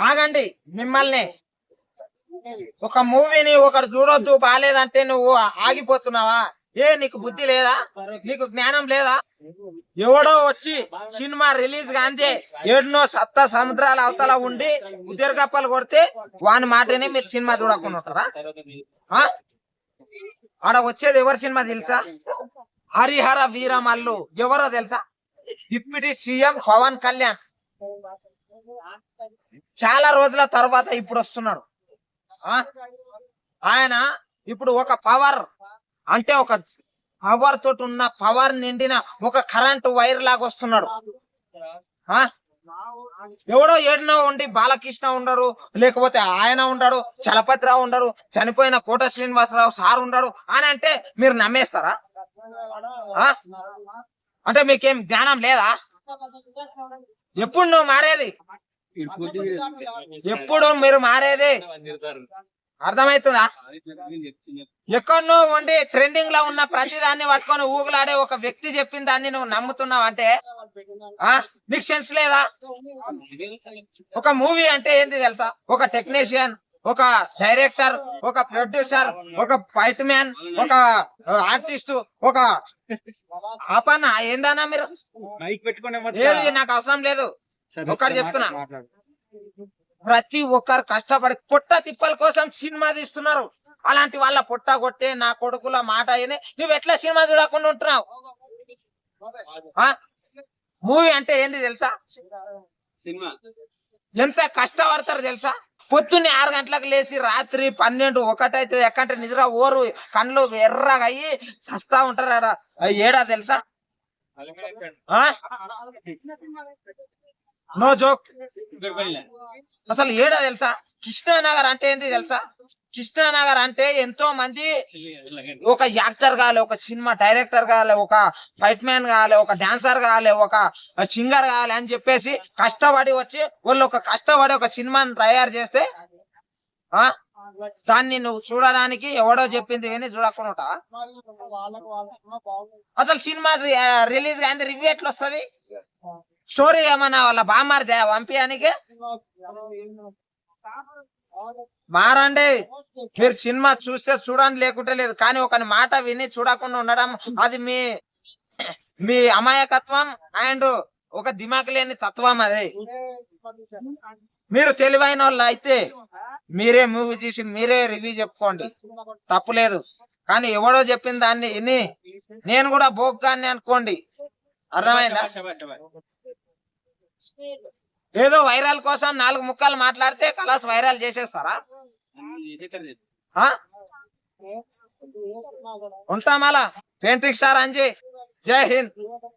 ఆగండి మిమ్మల్ని. ఒక మూవీని ఒకటి చూడొద్దు బాగాలేదంటే నువ్వు ఆగిపోతున్నావా? ఏ నీకు బుద్ధి లేదా? నీకు జ్ఞానం లేదా? ఎవడో వచ్చి సినిమా రిలీజ్ కాంతే ఎన్నో సప్త సముద్రాల అవతల ఉండి ఉద్యోగప్పలు కొడితే వాని మాటనే మీరు సినిమా చూడకుండా ఉంటారా? ఆ? ఆడ వచ్చేది ఎవరి సినిమా తెలుసా? హరిహర వీరమల్లు. ఎవరో తెలుసా? Deputy CM Pawan Kalyan. చాలా రోజుల తర్వాత ఇప్పుడు వస్తున్నాడు ఆ? ఆయన ఇప్పుడు ఒక పవర్ అంటే ఒక పవర్ తోటి ఉన్న పవర్ నిండిన ఒక కరెంట్ వైర్ లాగా వస్తున్నాడు ఆ? ఎవడో ఏడునో ఉండి బాలకృష్ణ ఉండడు లేకపోతే ఆయన ఉండడు చలపతిరావు ఉండడు చనిపోయిన కోట శ్రీనివాసరావు సార్ ఉండడు అని అంటే మీరు నమ్మేస్తారా ఆ? అంటే మీకేం జ్ఞానం లేదా ఎప్పుడు నువ్వు మారేది ఎప్పుడు మీరు మారేది? అర్థమవుతుందా? ఎక్కడనో ఉండి ట్రెండింగ్లో ఉన్న ప్రతి దాన్ని పట్టుకొని ఊగులాడే ఒక వ్యక్తి చెప్పిన దాన్ని నువ్వు నమ్ముతున్నావు అంటే ఆ నీకు సెన్స్ లేదా? ఒక మూవీ అంటే ఏంది తెలుసా? ఒక టెక్నీషియన్ ఒక డైరెక్టర్ ఒక ప్రొడ్యూసర్ ఒక ఫైట్ మ్యాన్ ఒక ఆర్టిస్ట్ ఒక ఆపన్న ఏందన్నా మీరు? నాకు అవసరం లేదు. ఒకటి చెప్తున్నా. ప్రతి ఒక్కరు కష్టపడి పొట్ట తిప్పల కోసం సినిమా తీస్తున్నారు. అలాంటి వాళ్ళ పొట్ట కొట్టే నా కొడుకుల మాట అయినే నువ్వు ఎట్లా సినిమా చూడకుండా ఉంటున్నావు? మూవీ అంటే ఏంది తెలుసా? సినిమా. ఎంత కష్టపడతారు తెలుసా? పొద్దున్నే ఆరు గంటలకు లేచి రాత్రి పన్నెండు ఒకటైతే ఎక్కంటే నిద్ర ఓరు కళ్ళు ఎర్రగా అయ్యి సస్తా ఉంటారు ఏడా తెలుసా? ఆ? నో జోక్ అసలు ఏడా తెలుసా? కృష్ణానగర్ అంటే ఏంది తెలుసా? కృష్ణానగర్ అంటే ఎంతో మంది ఒక యాక్టర్ కావాలి ఒక సినిమా డైరెక్టర్ కావాలి ఒక ఫైట్ మ్యాన్ కావాలి ఒక డాన్సర్ కావాలి ఒక సింగర్ కావాలి అని చెప్పేసి కష్టపడి వచ్చి వాళ్ళు ఒక కష్టపడి ఒక సినిమాని తయారు చేస్తే ఆ? దాన్ని నువ్వు చూడడానికి ఎవడో చెప్పింది ఏని చూడకుండా? అసలు సినిమా రిలీజ్ కానీ రివ్యూ ఎట్లా వస్తుంది స్టోరీ ఏమన్నా వాళ్ళ బామ్మారిదే పంపించడానికి మారండి. మీరు సినిమా చూస్తే చూడండి లేకుంటే లేదు. కానీ ఒక మాట విని చూడకుండా ఉండడం అది మీ మీ అమాయకత్వం అండ్ ఒక దిమాక్ లేని తత్వం అది. మీరు తెలివైన వాళ్ళు అయితే మీరే మూవీ చూసి మీరే రివ్యూ చెప్పుకోండి. తప్పులేదు కానీ ఎవడో చెప్పిన దాన్ని విని నేను కూడా బోగ్గాన్ని అనుకోండి. అర్థమైందా? ఏదో వైరల్ కోసం నాలుగు ముక్కలు మాట్లాడితే కలాస్ వైరల్ చేసేస్తారా? ఆ? ఉంటాం అలా పెయింటింగ్ స్టార్ అంజీ. జై హింద్.